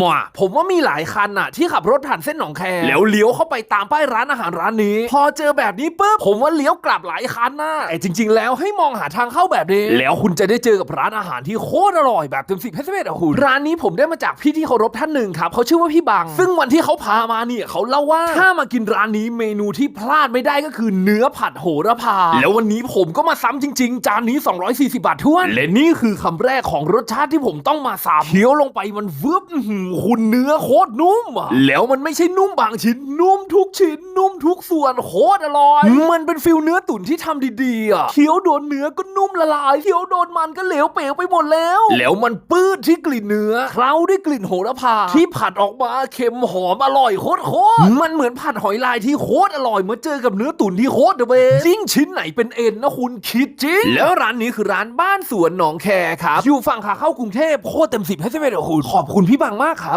มาผมว่ามีหลายคันน่ะที่ขับรถผ่านเส้นหนองแคแล้วเลี้ยวเข้าไปตามป้ายร้านอาหารร้านนี้ พอเจอแบบนี้ปุ๊บผมว่าเลี้ยวกลับหลายคันน่ะแต่จริง ๆ แล้วให้มองหาทางเข้าแบบนี้ แล้วคุณจะได้เจอกับร้านอาหารที่โคตรอร่อยแบบเต็มสิบให้สิบเอ็ดอะคุณร้านนี้ผมได้มาจากพี่ที่เคารพท่านหนึ่งครับเขาชื่อว่าพี่บัง ซึ่งวันที่เขาพามาเนี่ยเขาเล่าว่าถ้ามากินร้านนี้เมนูที่พลาดไม่ได้ก็คือเนื้อผัดโหระพา แล้ววันนี้ผมก็มาซ้ำจริง ๆ จานนี้ 240 บาทท้วนและนี่คือคำแรกของรสชาติที่ผมต้องมาซ้ำเคี้ยวลงไปมันวืบคุณเนื้อโคตรนุ่มอะแล้วมันไม่ใช่นุ่มบางชิ้น นุ่มทุกชิ้นนุ่มทุกส่วนโคตรอร่อย มันเป็นฟิลเนื้อตุ๋นที่ทำดีๆอะเคี้ยวโดนเนื้อก็นุ่มละลายเคี้ยวโดนมันก็เหลวเป๋วไปหมดแล้ว แล้วมันปื้ดที่กลิ่นเนื้อเคล้าด้วยกลิ่นโหระพา ที่ผัดออกมาเค็มหอมอร่อยโคตรโคตรมันเหมือนผัดหอยลายที่โคตรอร่อยเมื่อเจอกับเนื้อตุ๋นที่โคตรเดอะเบสยิ่งชิ้นไหนเป็นเอ็นนะคุณคิดจริง แล้วร้านนี้คือร้านบ้านสวนหนองแคครับอยู่ฝั่งขาเข้ากรุงเทพโคตรเต็มสิบให้เซเว่นอะคุณขอบคุณพี่บังมากครับ